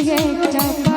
yeah, yeah.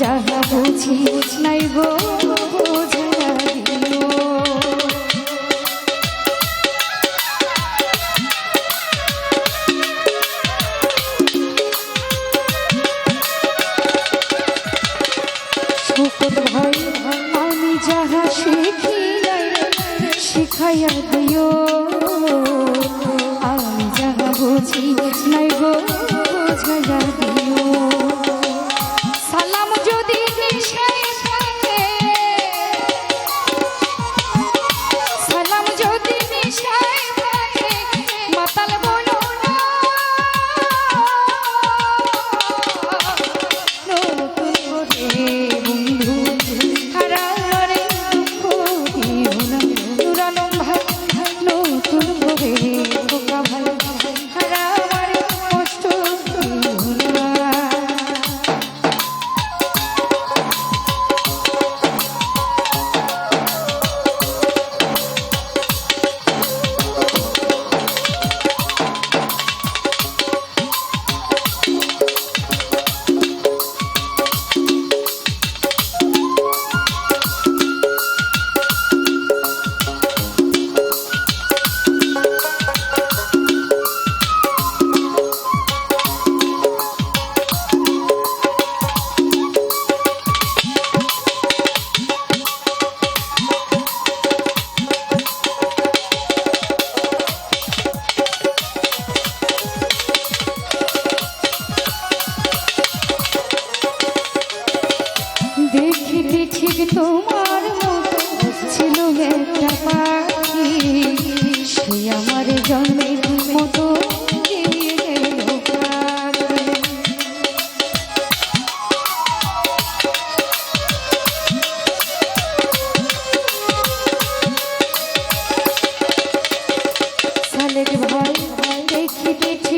যাহা বুঝি নাই গো। ভাই আমি যাহা শিখি শিখাইয়া দিও। আমি যাহা বুঝি নাই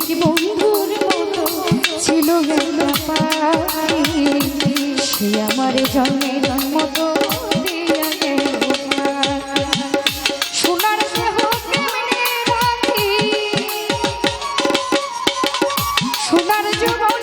ঠিক বন্ধুর মতো ছিল সে আমার জন্মে জন্ম তো সোনার জীবন